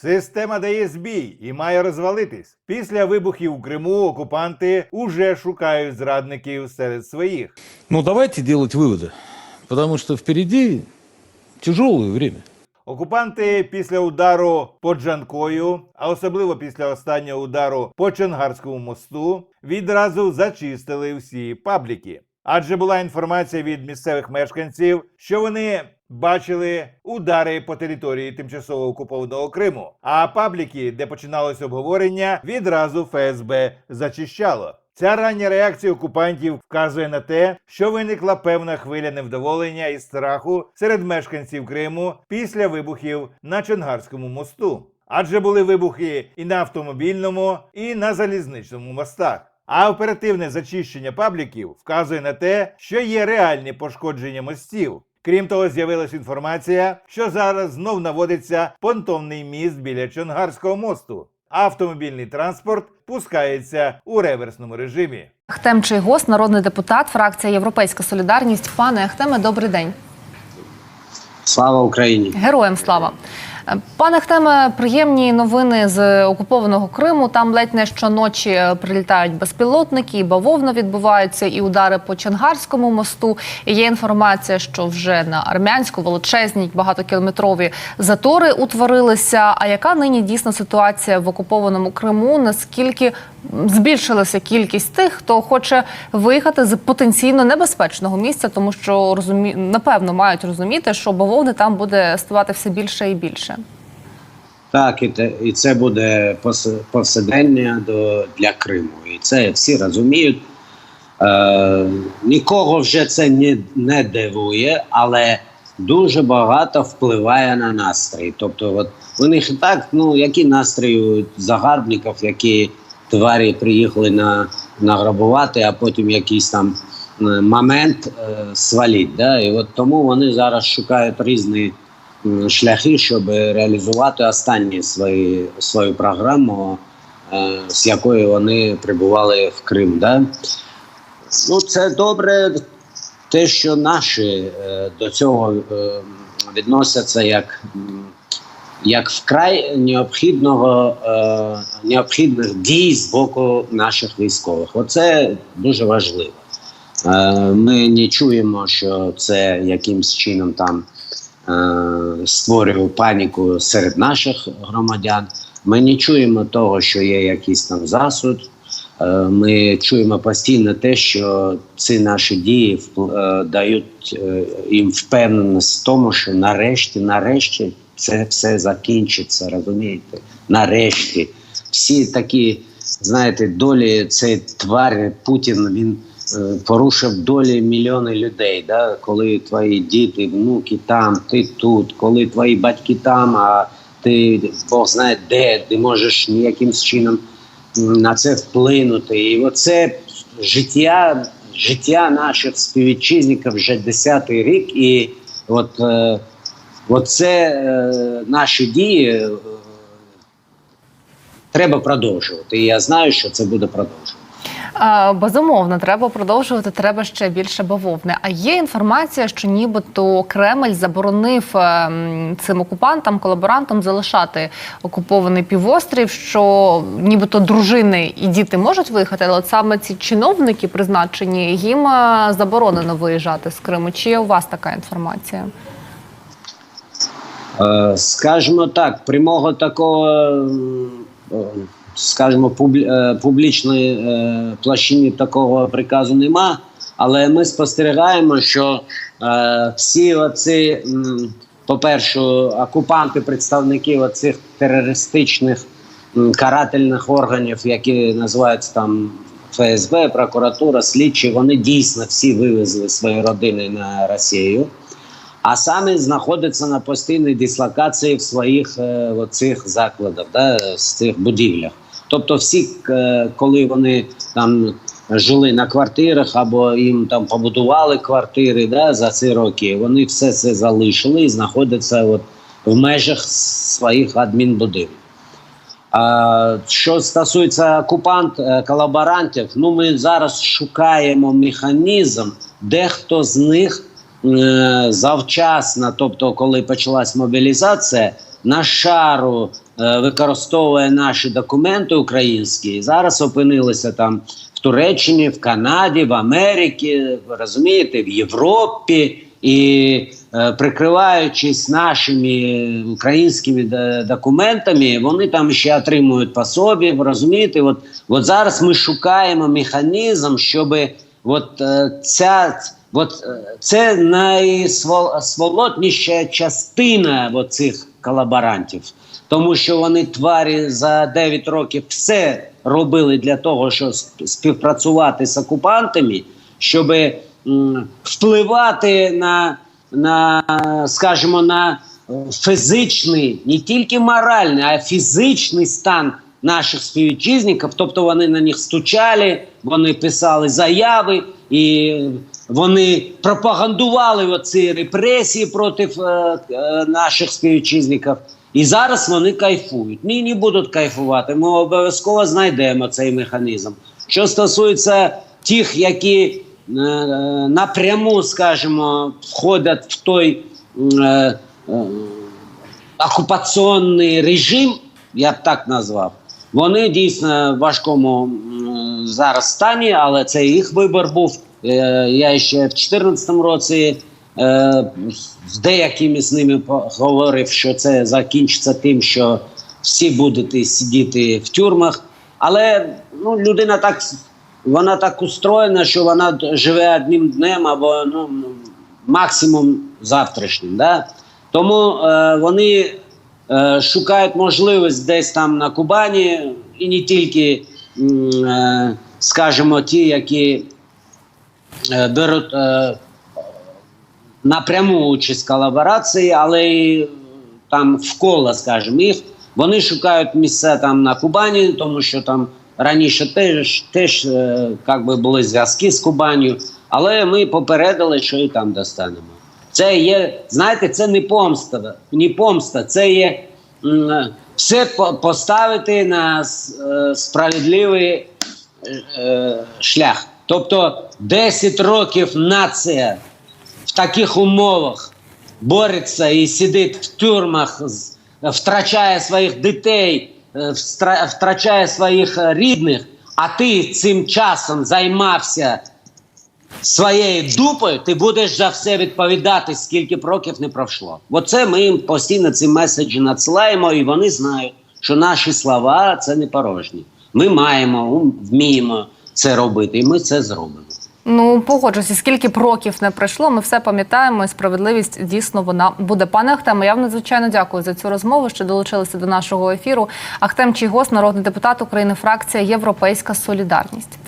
Система дає збій і має розвалитись. Після вибухів у Криму окупанти уже шукають зрадників серед своїх. Ну, давайте делать выводы, потому что впереди тяжелое время. Окупанти після удару по Джанкою, а особливо після останнього удару по Чонгарському мосту, відразу зачистили всі пабліки. Адже була інформація від місцевих мешканців, що вони бачили удари по території тимчасово окупованого Криму. А пабліки, де починалось обговорення, відразу ФСБ зачищало. Ця рання реакція окупантів вказує на те, що виникла певна хвиля невдоволення і страху серед мешканців Криму після вибухів на Чонгарському мосту. Адже були вибухи і на автомобільному, і на залізничному мостах. А оперативне зачищення пабліків вказує на те, що є реальні пошкодження мостів. Крім того, з'явилася інформація, що зараз знов наводиться понтонний міст біля Чонгарського мосту. Автомобільний транспорт пускається у реверсному режимі. Ахтем гост, народний депутат, фракція Європейська Солідарність. Пане Ахтеме, добрий день. Слава Україні! Героям слава. Пане Ахтеме, приємні новини з окупованого Криму. Там ледь не щоночі е, прилітають безпілотники, і бавовна відбуваються, і удари по Чангарському мосту. І є інформація, що вже на армянську величезні багатокілометрові затори утворилися. А яка нині дійсно ситуація в окупованому Криму? Наскільки збільшилася кількість тих, хто хоче виїхати з потенційно небезпечного місця, тому що розумі... напевно мають розуміти, що бавовни там буде ставати все більше і більше. Так, і, те, і це буде пос- до, для Криму. І це всі розуміють. Е, нікого вже це не, не дивує, але дуже багато впливає на настрій. Тобто, от у них і так, ну, які настрої у загарбників, які тварі приїхали на, награбувати, а потім якийсь там е, момент е, свалить. Да? І от тому вони зараз шукають різні шляхи, щоб реалізувати останні свої, свою програму, е, з якою вони прибували в Крим. Да? Ну, це добре, те, що наші е, до цього е, відносяться як, як вкрай необхідного, необхідних дій з боку наших військових. Оце дуже важливо. Ми не чуємо, що це якимсь чином там створює паніку серед наших громадян. Ми не чуємо того, що є якийсь там засуд. Е, Ми чуємо постійно те, що ці наші дії е, дають е, їм впевненість в тому, що нарешті, нарешті це все закінчиться. Розумієте? Нарешті всі такі, знаєте, долі цієї тварі Путін він е, порушив долі мільйони людей. Да? Коли твої діти, внуки там, ти тут, коли твої батьки там, а ти Бог знає де, ти можеш ніяким чином на це вплинути. І оце життя, життя наших співвітчизників вже десятий рік, і от, е, оце е, наші дії е, треба продовжувати. Я знаю, що це буде продовжувати. Безумовно, треба продовжувати. Треба ще більше бавовни. А є інформація, що нібито Кремль заборонив е, цим окупантам, колаборантам залишати окупований півострів. Що нібито дружини і діти можуть виїхати, але от саме ці чиновники призначені їм е, заборонено виїжджати з Криму. Чи є у вас така інформація? Е, Скажімо так, прямого такого, скажімо, е, публічної е, площині такого приказу нема, але ми спостерігаємо, що е, всі оці, по-перше, окупанти, представники оцих терористичних карательних органів, які називаються там ФСБ, прокуратура, слідчі, вони дійсно всі вивезли свої родини на Росію а самі знаходяться на постійній дислокації в своїх е, оцих закладах, да, з цих будівлях. Тобто, всі, е, коли вони там жили на квартирах або їм там побудували квартири да, за ці роки, вони все це залишили і знаходяться от в межах своїх адмінбудівель. А, що стосується окупант е, колаборантів, ну ми зараз шукаємо механізм, дехто з них е, завчасно, тобто, коли почалась мобілізація, на шару використовує наші документи українські, і зараз опинилися там в Туреччині, в Канаді, в Америці, розумієте, в Європі. І е, прикриваючись нашими українськими документами, вони там ще отримують пособі. Ви розумієте, от, от зараз ми шукаємо механізм, щоб от е, ця от, е, це найсволотніша частина цих колаборантів, тому що вони тварі за 9 років все робили для того, щоб співпрацювати з окупантами, щоб впливати на, на скажімо, на фізичний, не тільки моральний, а фізичний стан наших співвітчизників. Тобто вони на них стучали, вони писали заяви і вони пропагандували оці репресії проти е, е, наших співвітчизників. І зараз вони кайфують. Ні, не будуть кайфувати. Ми обов'язково знайдемо цей механізм. Що стосується тих, які е, е, напряму, скажімо, входять в той е, е, окупаційний режим, я б так назвав, вони дійсно в важкому м, зараз стані, але це їх вибір був. Е, Я ще в 2014 році е, з деякими з ними говорив, що це закінчиться тим, що всі будете сидіти в тюрмах. Але ну, людина так вона так устроєна, що вона живе одним днем або ну, максимум завтрашнім. Да? Тому е, вони е, шукають можливість десь там на Кубані, і не тільки, е, скажімо, ті, які е, беруть е, напряму участь в колаборації, але й там вколо, скажімо, їх. Вони шукають місця там на Кубані, тому що там раніше теж, теж е, как би були зв'язки з Кубанію, але ми попередили, що і там достанемо. Це є, знаєте, це не помста, не помста, це є все поставити на е, справедливий е, шлях. Тобто 10 років нація в таких умовах бореться і сидить в тюрмах, втрачає своїх дітей, е, втрачає своїх е, рідних, а ти цим часом займався своєю дупою, ти будеш за все відповідати, скільки б років не пройшло. Оце ми їм постійно ці меседжі надсилаємо, і вони знають, що наші слова це не порожні. Ми маємо, вміємо це робити, і ми це зробимо. Ну погоджуся, скільки б років не пройшло, ми все пам'ятаємо. і Справедливість дійсно вона буде. Пане Ахтеме, я вам надзвичайно дякую за цю розмову, що долучилися до нашого ефіру. Ахтем Чігос, народний депутат України, фракція Європейська Солідарність.